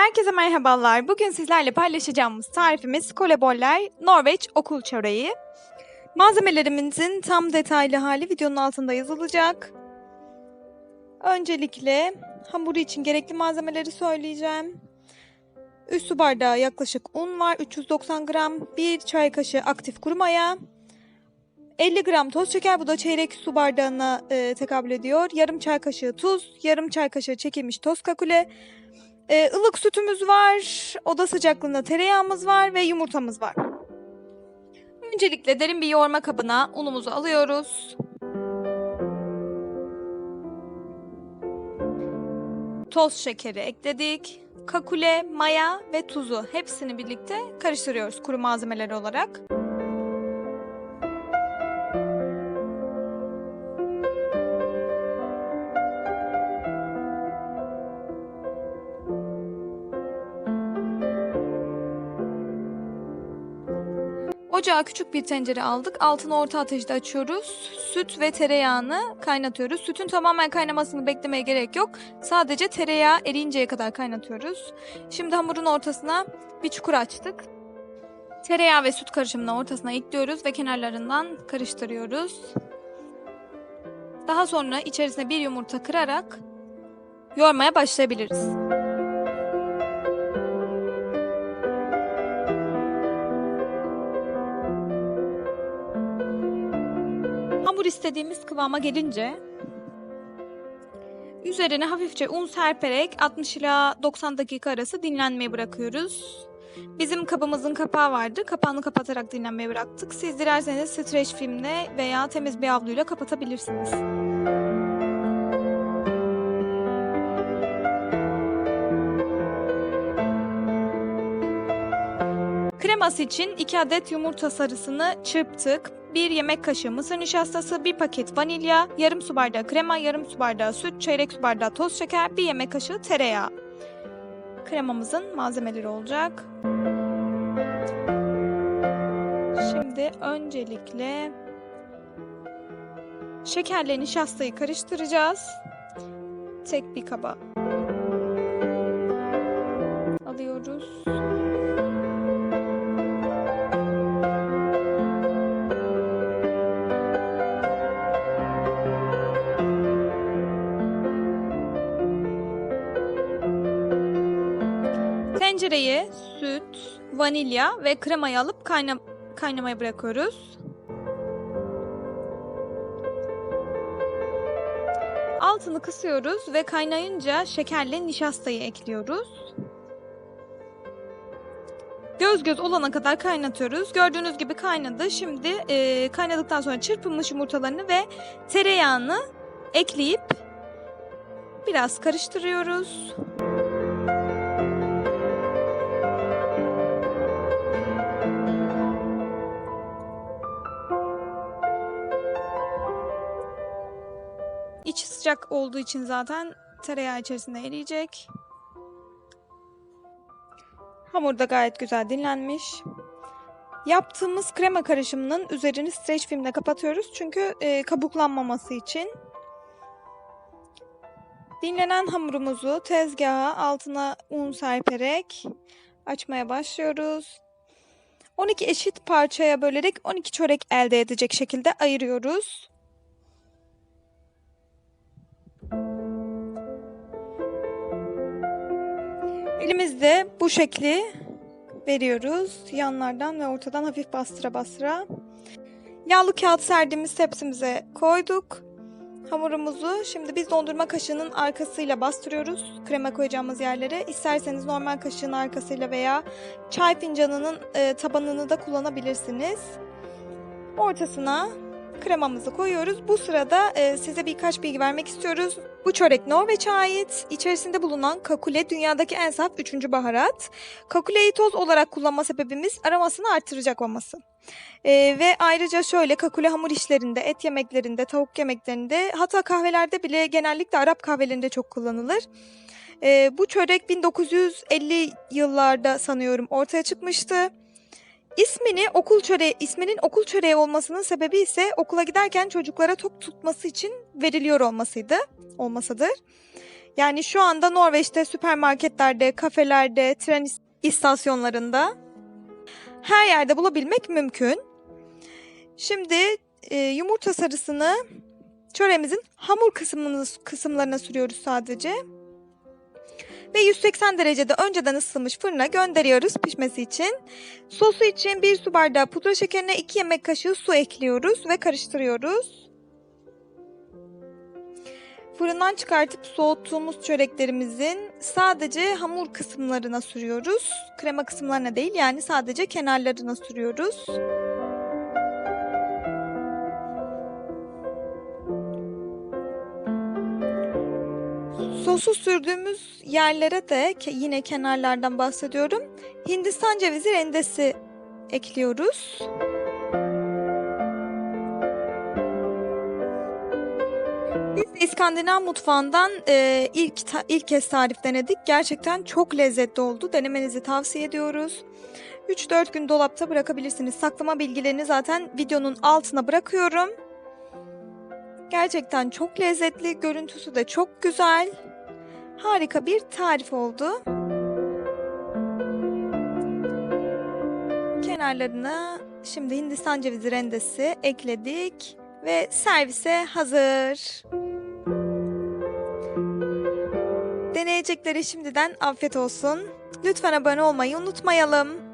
Herkese merhabalar. Bugün sizlerle paylaşacağımız tarifimiz koleboller Norveç okul çöreği. Malzemelerimizin tam detaylı hali videonun altında yazılacak. Öncelikle hamuru için gerekli malzemeleri söyleyeceğim. 3 su bardağı yaklaşık un var. 390 gram. 1 çay kaşığı aktif kuru maya. 50 gram toz şeker. Bu da çeyrek su bardağına e, tekabül ediyor. Yarım çay kaşığı tuz. Yarım çay kaşığı çekilmiş toz kakule. Ee, ılık sütümüz var, oda sıcaklığında tereyağımız var ve yumurtamız var. Öncelikle derin bir yoğurma kabına unumuzu alıyoruz. Toz şekeri ekledik. Kakule, maya ve tuzu hepsini birlikte karıştırıyoruz kuru malzemeler olarak. Ocağa küçük bir tencere aldık. Altını orta ateşte açıyoruz. Süt ve tereyağını kaynatıyoruz. Sütün tamamen kaynamasını beklemeye gerek yok. Sadece tereyağı eriyinceye kadar kaynatıyoruz. Şimdi hamurun ortasına bir çukur açtık. Tereyağı ve süt karışımını ortasına ekliyoruz ve kenarlarından karıştırıyoruz. Daha sonra içerisine bir yumurta kırarak yoğurmaya başlayabiliriz. Hamur istediğimiz kıvama gelince üzerine hafifçe un serperek 60 ila 90 dakika arası dinlenmeye bırakıyoruz. Bizim kabımızın kapağı vardı. Kapağını kapatarak dinlenmeye bıraktık. Siz dilerseniz streç filmle veya temiz bir havluyla kapatabilirsiniz. Kreması için 2 adet yumurta sarısını çırptık. 1 yemek kaşığı mısır nişastası, 1 paket vanilya, yarım su bardağı krema, yarım su bardağı süt, çeyrek su bardağı toz şeker, 1 yemek kaşığı tereyağı. Kremamızın malzemeleri olacak. Şimdi öncelikle şekerle nişastayı karıştıracağız. Tek bir kaba Tencereye süt, vanilya ve kremayı alıp kayna kaynamaya bırakıyoruz. Altını kısıyoruz ve kaynayınca şekerle nişastayı ekliyoruz. Göz göz olana kadar kaynatıyoruz. Gördüğünüz gibi kaynadı. Şimdi e, kaynadıktan sonra çırpılmış yumurtalarını ve tereyağını ekleyip biraz karıştırıyoruz. Sıcak olduğu için zaten tereyağı içerisinde eriyecek. Hamur da gayet güzel dinlenmiş. Yaptığımız krema karışımının üzerini streç filmle kapatıyoruz. Çünkü e, kabuklanmaması için. Dinlenen hamurumuzu tezgaha altına un serperek açmaya başlıyoruz. 12 eşit parçaya bölerek 12 çörek elde edecek şekilde ayırıyoruz. Elimizde bu şekli veriyoruz. Yanlardan ve ortadan hafif bastıra bastıra. Yağlı kağıt serdiğimiz tepsimize koyduk. Hamurumuzu şimdi biz dondurma kaşığının arkasıyla bastırıyoruz. Krema koyacağımız yerlere. İsterseniz normal kaşığın arkasıyla veya çay fincanının e, tabanını da kullanabilirsiniz. Ortasına kremamızı koyuyoruz. Bu sırada e, size birkaç bilgi vermek istiyoruz. Bu çörek Norveç'e ait. İçerisinde bulunan kakule dünyadaki en saf üçüncü baharat. Kakuleyi toz olarak kullanma sebebimiz aromasını artıracak olması. E, ve ayrıca şöyle kakule hamur işlerinde, et yemeklerinde, tavuk yemeklerinde hatta kahvelerde bile genellikle Arap kahvelerinde çok kullanılır. E, bu çörek 1950 yıllarda sanıyorum ortaya çıkmıştı. İsmini okul çöreği, isminin okul çöreği olmasının sebebi ise okula giderken çocuklara tok tutması için veriliyor olmasıydı, olmasıdır. Yani şu anda Norveç'te süpermarketlerde, kafelerde, tren is- istasyonlarında her yerde bulabilmek mümkün. Şimdi e, yumurta sarısını çöremizin hamur kısmını, kısımlarına sürüyoruz sadece. Ve 180 derecede önceden ısıtılmış fırına gönderiyoruz pişmesi için. Sosu için 1 su bardağı pudra şekerine 2 yemek kaşığı su ekliyoruz ve karıştırıyoruz. Fırından çıkartıp soğuttuğumuz çöreklerimizin sadece hamur kısımlarına sürüyoruz. Krema kısımlarına değil yani sadece kenarlarına sürüyoruz. Sosu sürdüğümüz yerlere de yine kenarlardan bahsediyorum. Hindistan cevizi rendesi ekliyoruz. Biz İskandinav mutfağından e, ilk ta- ilk kez tarif denedik. Gerçekten çok lezzetli oldu. Denemenizi tavsiye ediyoruz. 3-4 gün dolapta bırakabilirsiniz. Saklama bilgilerini zaten videonun altına bırakıyorum. Gerçekten çok lezzetli, görüntüsü de çok güzel. Harika bir tarif oldu. Kenarlarına şimdi Hindistan cevizi rendesi ekledik ve servise hazır. Deneyecekleri şimdiden afiyet olsun. Lütfen abone olmayı unutmayalım.